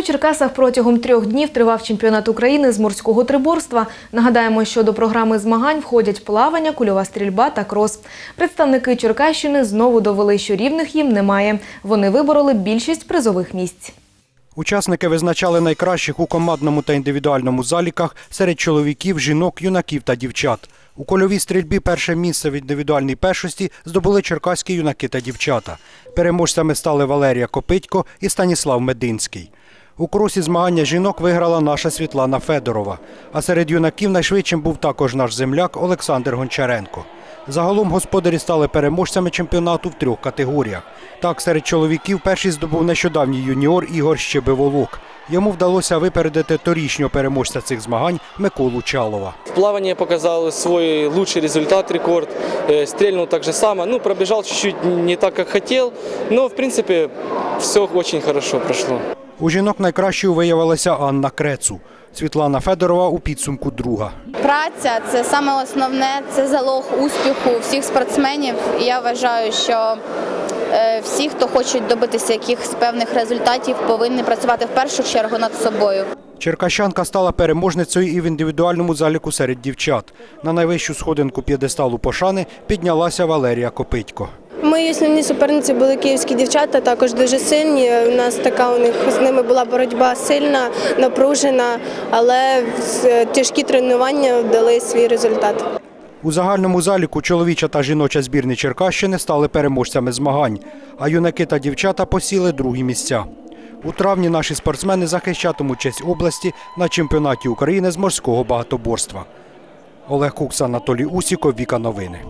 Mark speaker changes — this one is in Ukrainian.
Speaker 1: У Черкасах протягом трьох днів тривав чемпіонат України з морського триборства. Нагадаємо, що до програми змагань входять плавання, кульова стрільба та крос. Представники Черкащини знову довели, що рівних їм немає. Вони вибороли більшість призових місць.
Speaker 2: Учасники визначали найкращих у командному та індивідуальному заліках серед чоловіків, жінок, юнаків та дівчат. У кольовій стрільбі перше місце в індивідуальній першості здобули черкаські юнаки та дівчата. Переможцями стали Валерія Копитько і Станіслав Мединський. У кросі змагання жінок виграла наша Світлана Федорова. А серед юнаків найшвидшим був також наш земляк Олександр Гончаренко. Загалом господарі стали переможцями чемпіонату в трьох категоріях. Так, серед чоловіків перший здобув нещодавній юніор Ігор Щебеволок. Йому вдалося випередити торічнього переможця цих змагань Миколу Чалова.
Speaker 3: В плавании показал свой лучший результат, рекорд. Э, Стрельнул так же само. Ну, пробежал чуть-чуть не так, как хотел, но, в принципе, все очень хорошо прошло.
Speaker 2: У жінок найкращою виявилася Анна Крецу. Світлана Федорова у підсумку друга.
Speaker 4: Праця це саме основне, це залог успіху всіх спортсменів. І я вважаю, що е, всі, хто хочуть добитися якихось певних результатів, повинні працювати в першу чергу над собою.
Speaker 2: Черкащанка стала переможницею і в індивідуальному заліку серед дівчат. На найвищу сходинку п'єдесталу пошани піднялася Валерія Копитько.
Speaker 5: Мої основні суперниці були київські дівчата, також дуже сильні. У нас така у них з ними була боротьба сильна, напружена, але тяжкі тренування дали свій результат.
Speaker 2: У загальному заліку чоловіча та жіноча збірні Черкащини стали переможцями змагань, а юнаки та дівчата посіли другі місця. У травні наші спортсмени захищатимуть честь області на чемпіонаті України з морського багатоборства. Олег Кукс, Анатолій Усіков, Віка Новини.